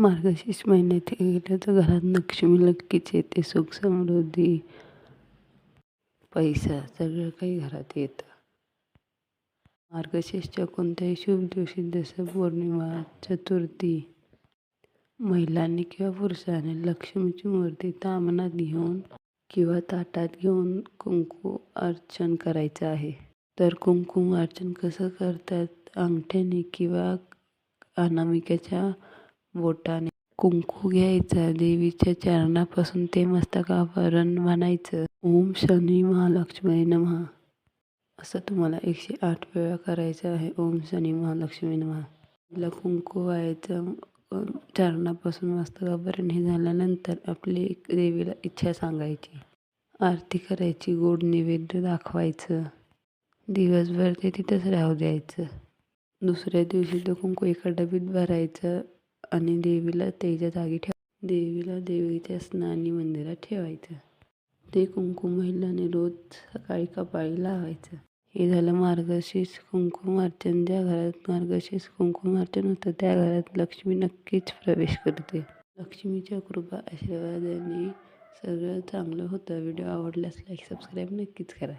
मार्गशीर्ष महिन्यात गेलं तर घरात लक्ष्मी नक्कीच येते सुख समृद्धी. पैसा सगळं काही घरात येतं. मार्गशीर्षच्या कोणत्याही शुभ दिवशी जसं पौर्णिमा चतुर्थी महिलांनी किंवा पुरुषांनी लक्ष्मीची मूर्ती तामनात घेऊन किंवा ताटात घेऊन कुंकू अर्चन करायचं आहे. तर कुंकुम अर्चन कसं करतात? अंगठ्याने किंवा अनामिकेच्या बोटाने कुंकू घ्यायचा देवीच्या चरणापासून ते मस्तकापर्यंत म्हणायचं ओम शनी महालक्ष्मी नमः. असं तुम्हाला एकशे आठ वेळा करायचं आहे ओम शनी महालक्ष्मी नमः. तिला कुंकू व्हायचं चरणापासून मस्तकापर्यंत हे झाल्यानंतर आपली एक देवीला इच्छा सांगायची. आरती करायची गोड नैवेद्य दाखवायचं. दिवसभर ते तिथंच राहू द्यायचं. दुसऱ्या दिवशी तो कुंकू एका डबीत भरायचं. आणि देवीला त्याच्या जागी ठेव देवीला देवीच्या स्नानी मंदिरात ठेवायचं. ते कुंकू महिलाने रोज सकाळी कपाळी लावायचं. हे झालं मार्गशीर्ष कुंकुमार्चन ज्या घरात मार्गशीर्ष कुंकुमार्चन होतं त्या घरात लक्ष्मी नक्कीच प्रवेश करते. लक्ष्मीच्या कृपा आशीर्वादाने सगळं चांगलं होतं. व्हिडिओ आवडल्यास लाईक सबस्क्राईब नक्कीच करा.